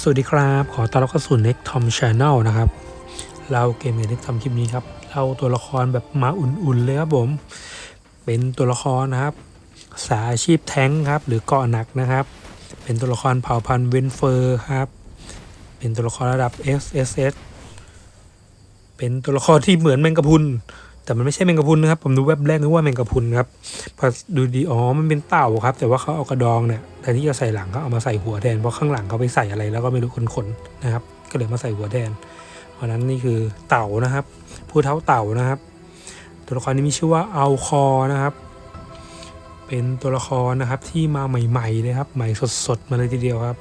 สวัสดีครับ ขอต้อนรับเข้าสู่ Next Tom Channel นะครับ เราเกมเม Next Tom คลิปนี้ครับเราตัวละครแบบมาอุ่นๆเลยครับผม เป็นตัวละครนะครับ สายอาชีพแท้งครับ หรือเกาะหนักนะครับ เป็นตัวละครเผ่าพันธุ์เวนเฟอร์ครับ เป็นตัวละครระดับ SSS เป็นตัวละครที่เหมือนแมงกะพุน แต่มันไม่ใช่แมงกะพุนนะครับ ผมดูแวบแรกนึกว่าแมงกะพุนครับพอดูดีอ๋อมันเป็นเต่าครับ แต่ว่าเขาเอากระดองเนี่ยแทนที่จะใส่หลังเขาเอามาใส่หัวแทนเพราะข้างหลังเขาไปใส่อะไรแล้วก็ไม่รู้ขนๆนะครับ ก็เลยมาใส่หัวแทนเพราะฉะนั้นนี่คือเต่านะครับ ผู้เท้าเต่านะครับ ตัวละครนี้มีชื่อว่าเอาคอนะครับ เป็นตัวละครนะครับที่มาใหม่ๆเลยครับใหม่สดๆมาเลยทีเดียวครับ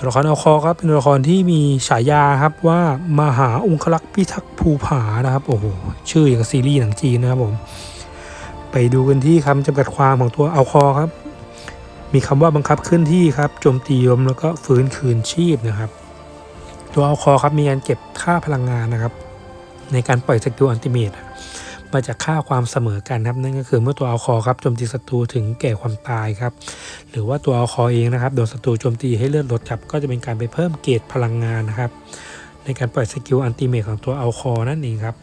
ตัวละครเอาคอครับเป็นตัวละครที่มีฉายาครับว่ามหาองคลักษ์พิทักษ์ภูผานะครับโอ้โหชื่ออย่างซีรีส์หนังจีนนะครับผมไปดูกันที่คำจำกัดความของตัวเอาคอครับ มีคำว่าบังคับเคลื่อนที่ครับโจมตีลมแล้วก็ฟื้นคืนชีพนะครับ ตัวเอาคอครับมีการเก็บค่าพลังงานนะครับ ในการปล่อยสกิลอันติเมต มาจากค่าความเสมอกันครับ นั่นก็คือเมื่อตัวเอาคอครับโจมตีศัตรูถึงแก่ความตายครับ หรือว่าตัวเอาคอเองนะครับโดนศัตรูโจมตีให้เลือดลดครับก็จะเป็นการไปเพิ่มเกรดพลังงานนะครับ ในการปล่อยสกิลอันติเมตของตัวเอาคอนั่นเองครับ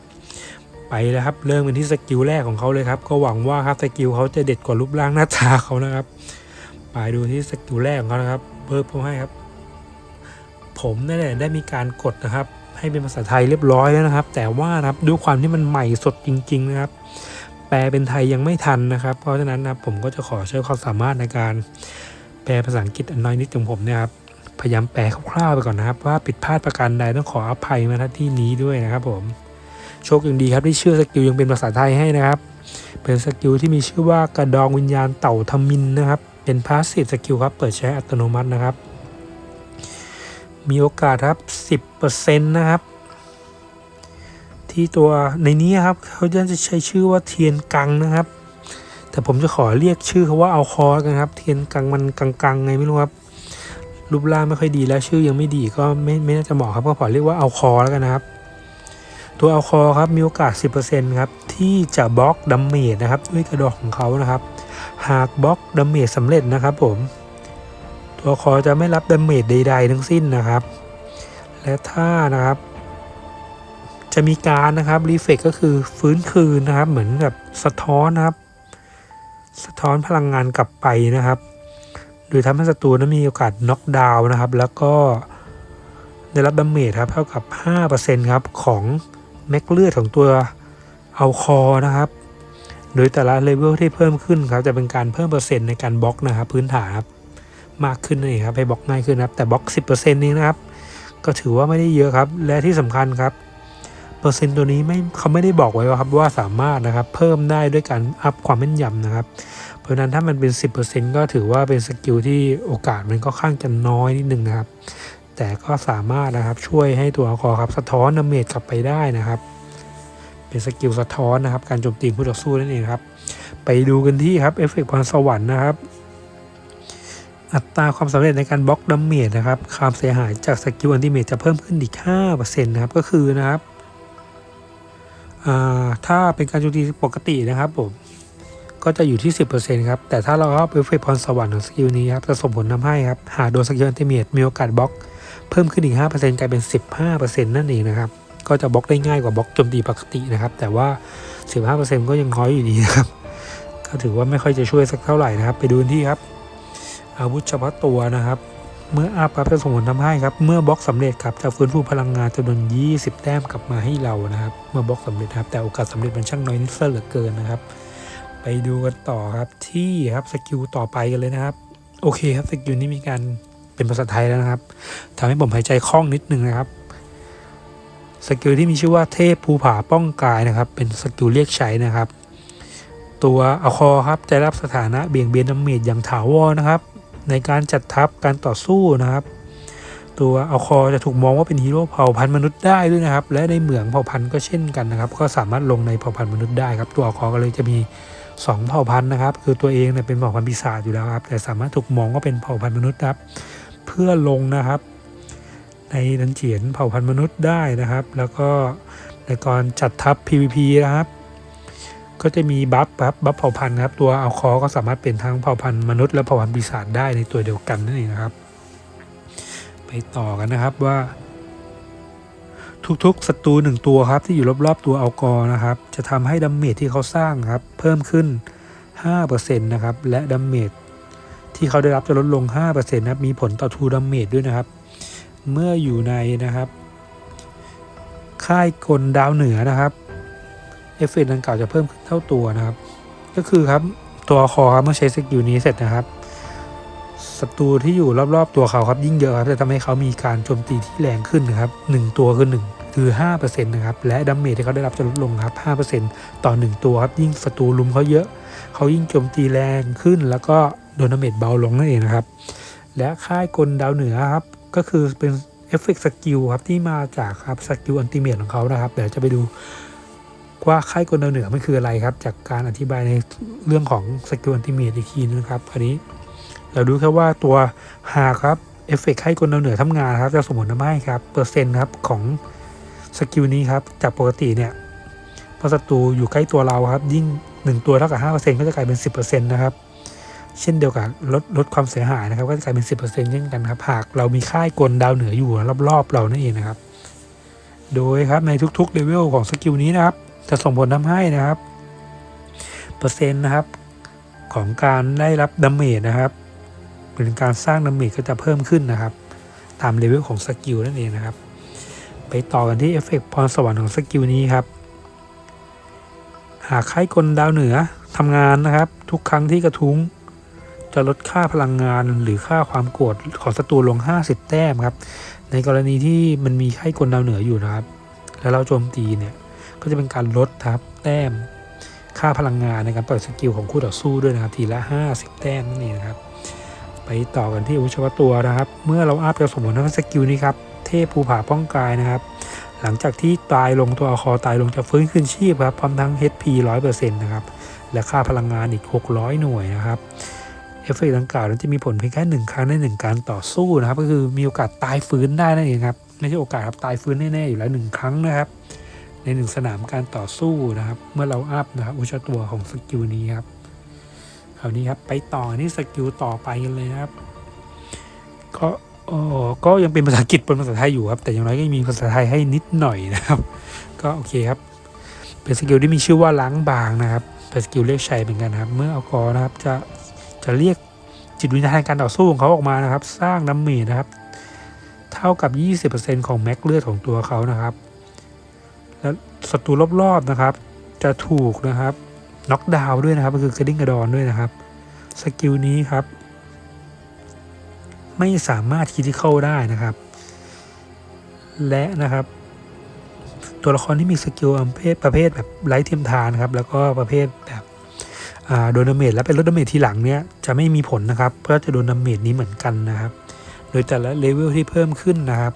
ไปแล้วครับเริ่มกันที่สกิลแรกของเขาเลยครับ ก็หวังว่าครับสกิลเขาจะเด็ดกว่ารูปร่างหน้าตาเขานะครับไปดูที่สกิลแรกของเขานะครับเบิร์ผมให้ครับ ผมนั่นแหละได้มีการกดนะครับ ให้เป็นภาษาไทยเรียบร้อยแล้วนะครับ แต่ว่านะครับด้วยความที่มันใหม่สดจริง ๆ นะครับ แปลเป็นไทยยังไม่ทันนะครับ เพราะฉะนั้นนะผมก็จะขอใช้ความสามารถในการ แปลภาษาอังกฤษอันน้อยนิดของผมนะครับพยายามแปลคร่าวๆไปก่อนนะครับ ว่าผิดพลาดประการใดต้องขออภัยมาที่นี้ด้วยนะครับ ผมโชคยังดีครับที่ชื่อสกิลยังเป็นภาษาไทยให้นะครับ เป็นสกิลที่มีชื่อว่ากระดองวิญญาณเต่าทมินนะครับ เป็นพาสซีฟสกิลครับ เปิดใช้อัตโนมัตินะครับ มีโอกาสครับ 10%นะครับ ที่ตัวในนี้ครับเขาจะใช้ชื่อว่าเทียนกังนะครับ แต่ผมจะขอเรียกชื่อเขาว่าเอาคอกันครับ เทียนกังมันกังๆไงไม่รู้ครับ รูปร่างไม่ค่อยดีแล้วชื่อยังไม่ดีก็ไม่ไม่น่าจะเหมาะครับก็ขอเรียกว่าเอาคอแล้วกันนะครับ ตัวเอาคอครับมีโอกาส 10%ครับที่จะบล็อกดัมเมจนะครับด้วยกระดอกของเขานะครับ หากบล็อกดัมเมจสำเร็จนะครับผม ตัวคอจะไม่รับดัมเมจใด ๆ ทั้งสิ้นนะครับ และถ้านะครับ จะมีการนะครับรีเฟกก็คือฟื้นคืนนะครับ เหมือนกับสะท้อนนะครับ สะท้อนพลังงานกลับไปนะครับ โดยทำให้ศัตรูนั้นมีโอกาสน็อกดาวน์นะครับ แล้วก็ได้รับดาเมจครับเท่ากับ 5%ครับของแม็กเลือดของตัวเอาคอนะครับ โดยแต่ละเลเวลที่เพิ่มขึ้นครับจะเป็นการเพิ่มเปอร์เซ็นต์ในการบล็อกนะครับพื้นฐานครับ มากขึ้นนั่เองครับให้บล็อกง่ายขึ้นนะครับ แต่บล็อก 10%นี้นะครับ ก็ถือว่าไม่ได้เยอะครับ และที่สำคัญครับ เปอร์เซ็นต์ตัวนี้ไม่เขาไม่ได้บอกไว้ว่าครับว่าสามารถนะครับ เพิ่มได้ด้วยการอัพความแม่นยำนะครับ เพราะฉะนั้นถ้ามันเป็น 10%ก็ถือว่าเป็นสกิลที่โอกาสมันก็ค่อนข้างจะน้อยนิดนึงนะครับ แต่ก็สามารถนะครับช่วยให้ตัวคอครับสะท้อนดาเมจกลับไปได้นะครับเป็นสกิลสะท้อนนะครับ การโจมตีผู้ต่อสู้นั่นเองครับ ไปดูกันที่ครับเอฟเฟกต์พรสวรรค์นะครับ อัตราความสำเร็จในการบล็อกดาเมจนะครับความเสียหายจากสกิลอันติเมจจะเพิ่มขึ้นอีก5%นะครับก็คือนะครับถ้าเป็นการโจมตีปกตินะครับผมก็จะอยู่ที่ 10%ครับ แต่ถ้าเราเอาเอฟเฟกต์พรสวรรค์ของสกิลนี้ครับจะส่งผลทำให้ครับ หากโดนสกิลอันติเมตมีโอกาสบล็อก เพิ่มขึ้นอีก 5%กลายเป็น 15%นั่นเองนะครับ ก็จะบล็อกได้ง่ายกว่าบล็อกโจมตีปกตินะครับ แต่ว่า 15%ก็ยังน้อยอยู่ดีนะครับ ก็ถือว่าไม่ค่อยจะช่วยสักเท่าไหร่นะครับ ไปดูที่ครับ อาวุธเฉพาะตัวนะครับ เมื่ออัพครับจะส่งผลทำให้ครับ เมื่อบล็อกสำเร็จครับจะฟื้นฟูพลังงานจำนวน 20 แต้มกลับมาให้เรานะครับ เมื่อบล็อกสำเร็จครับ แต่โอกาสสำเร็จมันช่างน้อยนิดเสียเหลือเกินนะครับ ไปดูกันต่อครับที่ครับสกิลต่อไปกันเลยนะครับ โอเคครับสกิลนี้มีการเป็นภาษาไทยแล้วนะครับทำให้ผมหายใจคล่องนิดนึงนะครับสกิลที่มีชื่อว่าเทพภูผาป้องกายนะครับ เป็นสกิลเรียกใช้นะครับ ตัวอคอครับจะรับสถานะเบี่ยงเบนดาเมจอย่างถาวรนะครับ ในการจัดทัพการต่อสู้นะครับ ตัวอัลคอจะถูกมองว่าเป็นฮีโร่เผ่าพันธุ์มนุษย์ได้ด้วยนะครับ และในเหมืองเผ่าพันธุ์ก็เช่นกันนะครับ ก็สามารถลงในเผ่าพันธุ์มนุษย์ได้ครับ ตัวอัลคอก็เลยจะมีสองเผ่าพันธุ์นะครับ คือตัวเองเนี่ยเป็นเผ่าพันธุ์ปีศาจอยู่แล้วครับ แต่สามารถถูกมองว่าเป็นเผ่าพันธุ์มนุษย์ครับ เพื่อลงนะครับ ในดันเจียนเผ่าพันธุ์มนุษย์ได้นะครับ แล้วก็ในการจัดทัพ PVP นะครับ ก็จะมีบัฟครับบัฟเผ่าพันธุ์ครับตัวเอาคอก็สามารถเป็นทั้งเผ่าพันธุ์มนุษย์และเผ่าพันธุ์ปีศาจได้ในตัวเดียวกันนั่นเองนะครับ ไปต่อกันนะครับว่าทุกๆศัตรูหนึ่งตัวครับที่อยู่รอบๆตัวอัลกอร์นะครับ จะทำให้ดัมเมจที่เขาสร้างครับ เพิ่มขึ้น 5%นะครับ และดัมเมจที่เขาได้รับจะลดลง 5%นะครับมีผลต่อทูดัมเมจด้วยนะครับ เมื่ออยู่ในนะครับ ค่ายกลดาวเหนือนะครับ เอฟเฟกต์ดังกล่าวจะเพิ่มขึ้นเท่าตัวนะครับ ก็คือครับตัวคอครับเมื่อใช้สกิลนี้เสร็จนะครับศัตรูที่อยู่รอบๆ ตัวเขาครับยิ่งเยอะครับจะทำให้เขามีการโจมตีที่แรงขึ้นนะครับหนึ่งตัวคือหนึ่งคือ5%นะครับและดัมเมจที่เขาได้รับจะลดลงครับ5%ต่อ 1 ตัวครับยิ่งศัตรูลุมเขาเยอะ เขายิ่งโจมตีแรงขึ้น แล้วก็โดนดาเมจเบาลงนั่นเองนะครับ และค่ายกลดาวเหนือครับก็คือเป็นเอฟเฟกต์สกิลครับที่มาจากครับสกิลอันติเมตของเขานะครับเดี๋ยวจะไปดู ว่าค่ายกลดาวเหนือมันคืออะไรครับ จากการอธิบายในเรื่องของสกิลอันติเมตอีกทีนึงครับอันนี้เราดูแค่ว่าตัวหากครับเอฟเฟกต์ให้กลดาวเหนือทำงานครับจะสมมติทำให้ครับเปอร์เซ็นต์ครับของสกิลนี้ครับจากปกติเนี่ยพอศัตรูอยู่ใกล้ตัวเราครับ ยิ่ง 1 ตัวเท่ากับ5%ก็จะกลายเป็น 10%นะครับเช่นเดียวกับลดลดความเสียหายนะครับก็จะกลายเป็น 10%เช่นกันครับหากเรามีค่ายกลดาวเหนืออยู่รอบๆเรานั่นเองนะครับ โดยครับในทุกๆเลเวลของสกิลนี้นะครับ จะส่งผลทำให้นะครับ เปอร์เซ็นต์นะครับของการได้รับดาเมจนะครับเป็นการสร้างดาเมจก็จะเพิ่มขึ้นนะครับ ตามเลเวลของสกิลนั่นเองนะครับ ไปต่อกันที่เอฟเฟกต์พรสวรรค์ของสกิลนี้ครับหากค่ายกลดาวเหนือทำงานนะครับ ทุกครั้งที่กระทุ้ง จะลดค่าพลังงานหรือค่าความโกรธของศัตรูลง 50 แต้มครับ ในกรณีที่มันมีค่ายกลดาวเหนืออยู่นะครับ แล้วเราโจมตีเนี่ย ก็จะเป็นการลดครับแต้มค่าพลังงานในการปล่อยสกิลของคู่ต่อสู้ด้วยนะครับ ทีละ 50 แต้มนั่นเองนะครับ ไปต่อกันที่อาวุธเฉพาะตัวนะครับ เมื่อเราอัพจะสมมติว่าสกิลนี้ครับเทพภูผาป้องกายนะครับ หลังจากที่ตายลงตัวคอตายลงจะฟื้นคืนชีพครับพร้อมทั้ง HP 100%นะครับและค่าพลังงานอีก 600 หน่วยนะครับเอฟเฟกต์ดังกล่าวนั้นจะมีผลเพียงแค่หนึ่งครั้งในหนึ่งการต่อสู้นะครับ ก็คือมีโอกาสตายฟื้นได้นั่นเองครับไม่ใช่โอกาสครับตายฟื้นแน่ๆอยู่แล้วหนึ่งครั้งนะครับ ในหนึ่งสนามการต่อสู้นะครับ เมื่อเราอัพนะครับ อุชตัวของสกิลนี้ครับคราวนี้ครับไปต่อที่สกิลต่อไปกันเลยนะครับ ก็เออก็ยังเป็นภาษาอังกฤษเป็นภาษาไทยอยู่ครับ แต่อย่างน้อยก็มีภาษาไทยให้นิดหน่อยนะครับ ก็โอเคครับ เป็นสกิลที่มีชื่อว่าล้างบางนะครับเป็นสกิลเรียกชัยเหมือนกันครับ เมื่อเอากอนะครับจะจะเรียกจิตวิญญาณการต่อสู้ของเขาออกมานะครับ สร้างน้ำเมจนะครับ เท่ากับ 20%ของแม็กเลือดของตัวเขานะครับ แล้วศัตรูรอบๆนะครับ จะถูกนะครับน็อกดาวด้วยนะครับก็คือกระดิ่งกระดอนด้วยนะครับสกิลนี้ครับ ไม่สามารถคิดที่เข้าได้นะครับ และนะครับ ตัวละครที่มีสกิลประเภทประเภทแบบไร้เทียมทานครับ แล้วก็ประเภทแบบโดนดาเมจและเป็นลดดาเมจทีหลังเนี้ยจะไม่มีผลนะครับเพราะจะโดนดาเมจนี้เหมือนกันนะครับ โดยแต่ละเลเวลที่เพิ่มขึ้นนะครับ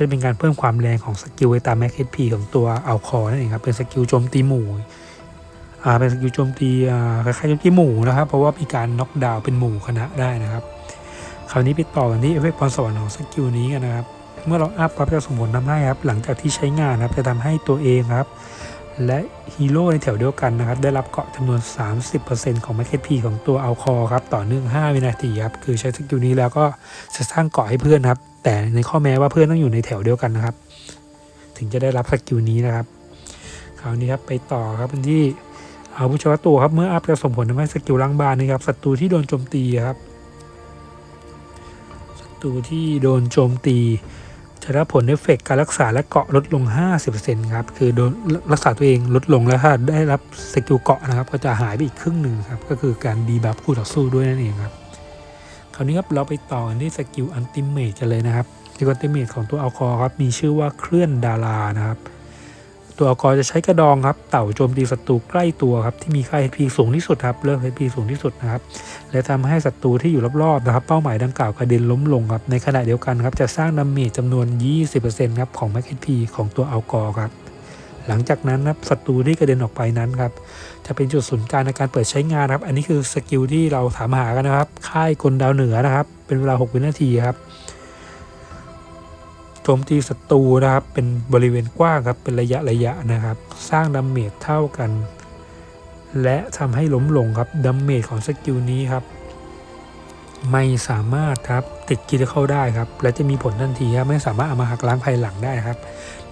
ก็จะเป็นการเพิ่มความแรงของสกิลไว้ตาแม็กเอพีของตัวเอาคอนั่นเองครับเป็นสกิลโจมตีหมู่อ่าเป็นสกิลโจมตีอ่าคล้ายๆโจมตีหมู่นะครับ เพราะว่ามีการน็อกดาวน์เป็นหมู่คณะได้นะครับ คราวนี้ไปต่อกันที่เอฟเฟกต์พรสวรรค์ของสกิลนี้กันนะครับ เมื่อเราอัพปั๊บจะส่งผลทำให้ครับหลังจากที่ใช้งานนะครับจะทำให้ตัวเองครับ และฮีโร่ในแถวเดียวกันนะครับ ได้รับเกาะจำนวน 30%ของแมคเคพีของตัวเอาคอครับต่อเนื่อง 5 วินาทีครับคือใช้สกิลนี้แล้วก็จะสร้างเกาะให้เพื่อนครับ แต่ในข้อแม้ว่าเพื่อนต้องอยู่ในแถวเดียวกันนะครับ ถึงจะได้รับสกิลนี้นะครับคราวนี้ครับไปต่อครับเป็นที่อาวุธเฉพาะตัวครับเมื่ออัพจะส่งผลทำให้สกิลล้างบานนะครับศัตรูที่โดนโจมตีครับศัตรูที่โดนโจมตีจะรับผลเอฟเฟกต์การรักษาและเกาะลดลง 50%ครับ คือโดนรักษาตัวเองลดลงแล้วถ้าได้รับสกิลเกาะนะครับ ก็จะหายไปอีกครึ่งหนึ่งครับ ก็คือการดีบัฟคู่ต่อสู้ด้วยนั่นเองครับาวนี้ครับเราไปต่อกันที่สกิลอันติเมตกันเลยนะครับสกิลอันติเมตของตัวอัลคอครับมีชื่อว่าเคลื่อนดารานะครับ ตัวอัลกอร์จะใช้กระดองครับ เต่าโจมตีศัตรูใกล้ตัวครับที่มีค่า HP สูงที่สุดครับเลือก HP สูงที่สุดนะครับ และทำให้ศัตรูที่อยู่รอบๆนะครับ เป้าหมายดังกล่าวกระเด็นล้มลงครับในขณะเดียวกันครับจะสร้างดาเมจจำนวน 20%ครับของ Max HP ของตัวอัลกอร์ครับ หลังจากนั้นครับศัตรูที่กระเด็นออกไปนั้นครับจะเป็นจุดศูนย์กลางในการเปิดใช้งานครับ อันนี้คือสกิลที่เราถามหากันนะครับ ค่ายกลดาวเหนือนะครับ เป็นเวลา 6 วินาทีครับโจมตีศัตรูนะครับ เป็นบริเวณกว้างครับเป็นระยะระยะนะครับ สร้างดาเมจเท่ากัน และทำให้ล้มลงครับดาเมจของสกิลนี้ครับไม่สามารถครับติดกิจเข้าได้ครับ และจะมีผลทันทีครับไม่สามารถเอามาหักล้างภายหลังได้ครับ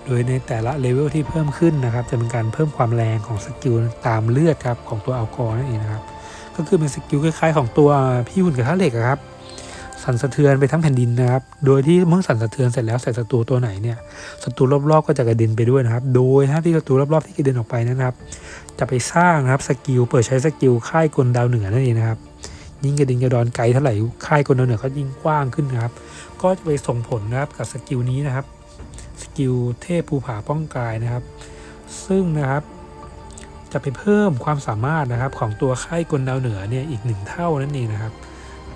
โดยในแต่ละเลเวลที่เพิ่มขึ้นนะครับ จะเป็นการเพิ่มความแรงของสกิลตามเลือดครับของตัวอัลกอร์นั่นเองนะครับ ก็คือเป็นสกิลคล้ายๆ ของตัวพี่หุ่นกระทะเหล็กครับ สั่นสะเทือนไปทั้งแผ่นดินนะครับ โดยที่เมื่อสั่นสะเทือนเสร็จแล้วใส่ศัตรูตัวไหนเนี่ยศัตรูรอบๆก็จะกระเด็นไปด้วยนะครับ โดยนะที่ศัตรูรอบๆที่กระเด็นออกไปนั้นนะครับ จะไปสร้างนะครับสกิลเปิดใช้สกิลค่ายกลดาวเหนือนั่นเองนะครับยิ่งกระดิ่งกระดอนไกลเท่าไหร่ค่ายกลดาวเหนือก็ยิ่งกว้างขึ้นนะครับ ก็จะไปส่งผลนะครับกับสกิลนี้นะครับ สกิลเทพภูผาป้องกายนะครับ ซึ่งนะครับจะไปเพิ่มความสามารถนะครับของตัวค่ายกลดาวเหนือเนี่ยอีกหนึ่งเท่านั่นเองนะครับ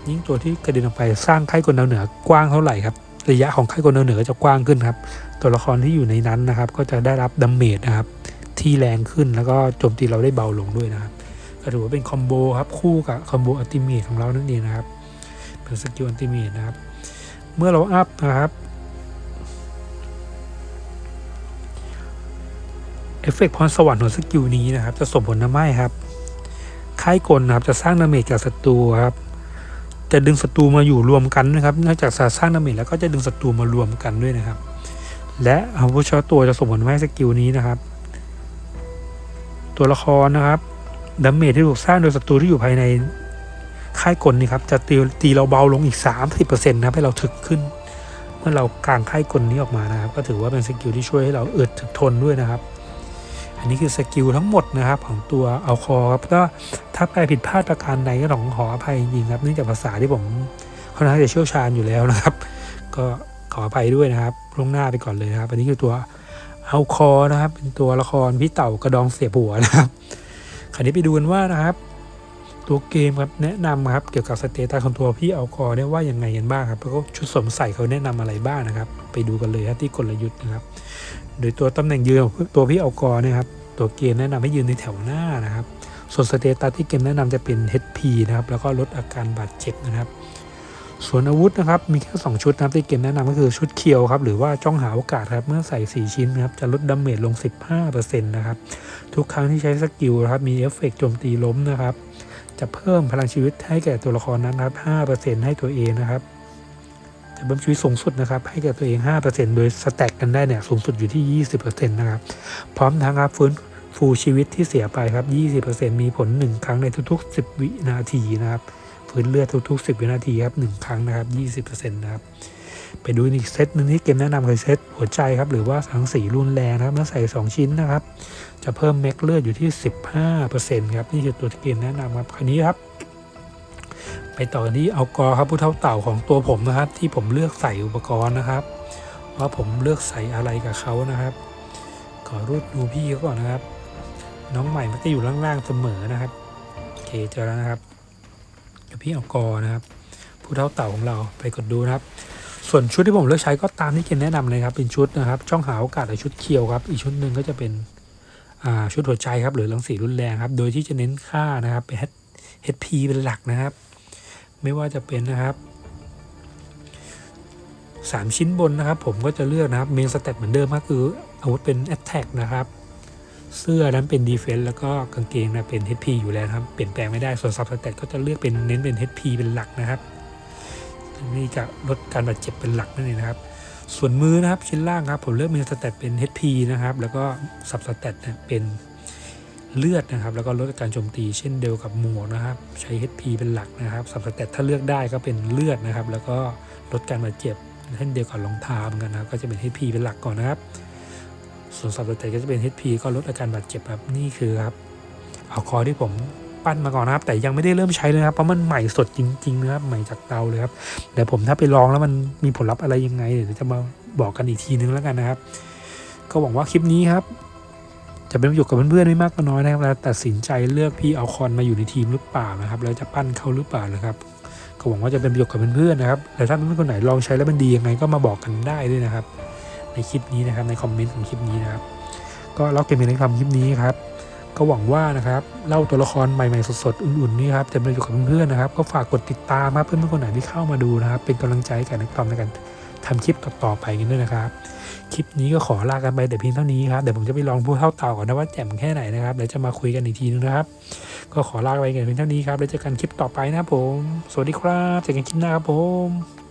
ยิ่งตัวที่กระเด็นออกไปสร้างค่ายกลดาวเหนือกว้างเท่าไหร่ครับระยะของค่ายกลดาวเหนือก็จะกว้างขึ้นครับ ตัวละครที่อยู่ในนั้นนะครับ ก็จะได้รับดาเมจนะครับ ที่แรงขึ้นแล้วก็โจมตีเราได้เบาลงด้วยนะครับก็ถือว่าเป็นคอมโบครับคู่กับคอมโบอัลติเมทของเรานั่นเองนะครับเป็นสกิลอัลติเมทนะครับ เมื่อเราอัพนะครับ เอฟเฟกต์พรสวรรค์ของสกิลนี้นะครับ จะส่งผลทำให้ครับ ค่ายกลนะครับจะสร้างดาเมจจากศัตรูครับ จะดึงศัตรูมาอยู่รวมกันนะครับ นอกจากจะสร้างดาเมจแล้วก็จะดึงศัตรูมารวมกันด้วยนะครับ และอาวุธเฉพาะตัวจะส่งผลทำให้สกิลนี้นะครับ ตัวละครนะครับดาเมจที่ถูกสร้างโดยศัตรูที่อยู่ภายในค่ายกลนี่ครับจะตีตีเราเบาลงอีก 30%นะครับให้เราถึกขึ้น เมื่อเรากางค่ายกลนี้ออกมานะครับ ก็ถือว่าเป็นสกิลที่ช่วยให้เราเอึดถึกทนด้วยนะครับ อันนี้คือสกิลทั้งหมดนะครับของตัวเอาคอครับก็ถ้าแปลผิดพลาดประการใดก็ต้องขออภัยจริงครับเนื่องจากภาษาที่ผมค่อนข้างจะเชี่ยวชาญอยู่แล้วนะครับ ก็ขออภัยด้วยนะครับล่วงหน้าไปก่อนเลยนะครับ อันนี้คือตัวเอาคอนะครับ เป็นตัวละครพี่เต่ากระดองเสียบหัวนะครับคราวนี้ไปดูกันว่านะครับ ตัวเกมครับแนะนำครับเกี่ยวกับสเตตัสของตัวพี่เอาคอเนี่ยว่ายังไงกันบ้างครับแล้วก็ชุดสวมใส่เขาแนะนำอะไรบ้างนะครับ ไปดูกันเลยครับที่กลยุทธ์นะครับ โดยตัวตำแหน่งยืนของตัวพี่เอากอเนี่ยครับตัวเกมแนะนำให้ยืนในแถวหน้านะครับ ส่วนสเตตัสที่เกมแนะนำจะเป็น HP นะครับแล้วก็ลดอาการบาดเจ็บนะครับ ส่วนอาวุธนะครับมีแค่ 2 ชุดนะครับที่เกมแนะนำก็คือชุดเคียวครับหรือว่าจ้องหาโอกาสครับเมื่อใส่ 4 ชิ้นนะครับจะลดดาเมจลง 15%นะครับทุกครั้งที่ใช้สกิลนะครับมีเอฟเฟกต์โจมตีล้มนะครับ จะเพิ่มพลังชีวิตให้แก่ตัวละครนั้นนะครับ5%ให้ตัวเองนะครับ จะเพิ่มชีวิตสูงสุดนะครับ ให้แก่ตัวเอง 5%โดยสแต็กกันได้เนี่ยสูงสุดอยู่ที่ 20%นะครับ พร้อมทั้งครับฟื้นฟูชีวิตที่เสียไปครับ 20%มีผล 1 ครั้งในทุกๆ 10 วินาทีนะครับฟื้นเลือดทุกๆ 10 วินาทีครับ 1 ครั้งนะครับ 20%นะครับ ไปดูอีกเซตหนึ่งที่เกมแนะนำคือเซตหัวใจครับ หรือว่าสังสีรุนแรงนะครับเมื่อใส่ 2 ชิ้นนะครับ จะเพิ่มแม็กเลือดอยู่ที่ 15%ครับ นี่คือตัวที่เกมแนะนำครับ คราวนี้ครับ ไปต่อกันที่เอากอครับผู้เท่าเต่าของตัวผมนะครับ ที่ผมเลือกใส่อุปกรณ์นะครับ ว่าผมเลือกใส่อะไรกับเขานะครับขอรูดดูพี่เขาก่อนนะครับ น้องใหม่มันจะอยู่ล่างๆเสมอนะครับโอเคเจอแล้วนะครับกับพี่เอากอนะครับ ผู้เท่าเต่าของเราไปกดดูนะครับส่วนชุดที่ผมเลือกใช้ก็ตามที่เกณฑ์แนะนำเลยครับเป็นชุดนะครับ ช่องหาโอกาสในชุดเคียวครับ อีกชุดหนึ่งก็จะเป็น ชุดหัวใจครับหรือรังสีรุนแรงครับ โดยที่จะเน้นค่านะครับเป็น HP เป็นหลักนะครับ ไม่ว่าจะเป็นนะครับสามชิ้นบนนะครับ ผมก็จะเลือกนะครับเมนสเตตเหมือนเดิมก็คืออาวุธเป็น Attack นะครับ เสื้อนั้นเป็น Defense แล้วก็กางเกงนะเป็น HP อยู่แล้วครับ เปลี่ยนแปลงไม่ได้ส่วน Sub Stat ก็จะเลือกเป็นเน้นเป็น HP เป็นหลักนะครับนี่จะลดการบาดเจ็บเป็นหลักนั่นเองนะครับ ส่วนมือนะครับชิ้นล่างครับผมเลือกมนสเตตเป็น HP นะครับแล้วก็ Sub Stat เนี่ยเป็นเลือดนะครับแล้วก็ลดการโจมตีเช่นเดียวกับหมวกนะครับ ใช้ HP เป็นหลักนะครับสับสเตตถ้าเลือกได้ก็เป็นเลือดนะครับ แล้วก็ลดการบาดเจ็บเช่นเดียวกับรองเท้าเหมือนกันนะครับก็จะเป็น HP เป็นหลักก่อนนะครับ ส่วนสับสเตตก็จะเป็น HP ก็ลดอาการบาดเจ็บครับนี่คือครับเอาคอที่ผม ปั้นมาก่อนนะครับแต่ยังไม่ได้เริ่มใช้เลยครับเพราะมันใหม่สดจริงๆนะครับใหม่จากเตาเลยครับเดี๋ยวผมถ้าไปลองแล้วมันมีผลลัพธ์อะไรยังไงเดี๋ยวจะมาบอกกันอีกทีนึงแล้วกันนะครับ ก็หวังว่าคลิปนี้ครับจะเป็นประโยชน์กับเพื่อนๆไม่มากก็น้อยนะครับแล้วตัดสินใจเลือกพี่เอาคอนมาอยู่ในทีมหรือเปล่านะครับ แล้วจะปั้นเขาหรือเปล่านะครับ ก็หวังว่าจะเป็นประโยชน์กับเพื่อนๆนะครับแต่ถ้าเพื่อนๆคนไหนลองใช้แล้วมันดียังไงก็มาบอกกันได้ด้วยนะครับ ในคลิปนี้นะครับในคอมเมนต์ของคลิปนี้นะครับ ก็เล่าเกมเมนในคำคลิปนี้ครับ ก็หวังว่านะครับเล่าตัวละครใหม่ๆสดๆอุ่นๆนี่ครับจะเป็นประโยชน์กับเพื่อนๆนะครับ ก็ฝากกดติดตามครับเพื่อนๆคนไหนที่เข้ามาดูนะครับ เป็นกำลังใจให้กันักทอมในการทำคลิปต่อๆไปกันด้วยนะครับ คลิปนี้ก็ขอลากันไปแต่เพียงเท่านี้ครับ เดี๋ยวผมจะไปลองพูดเท่าเต่าก่อนนะว่าแจ่มแค่ไหนนะครับเดี๋ยวจะมาคุยกันอีกทีนึงนะครับ ก็ขอลาไปกันเพียงเท่านี้ครับแล้วเจอกันคลิปต่อไปนะครับผม สวัสดีครับเจอกันคลิปหน้าครับผม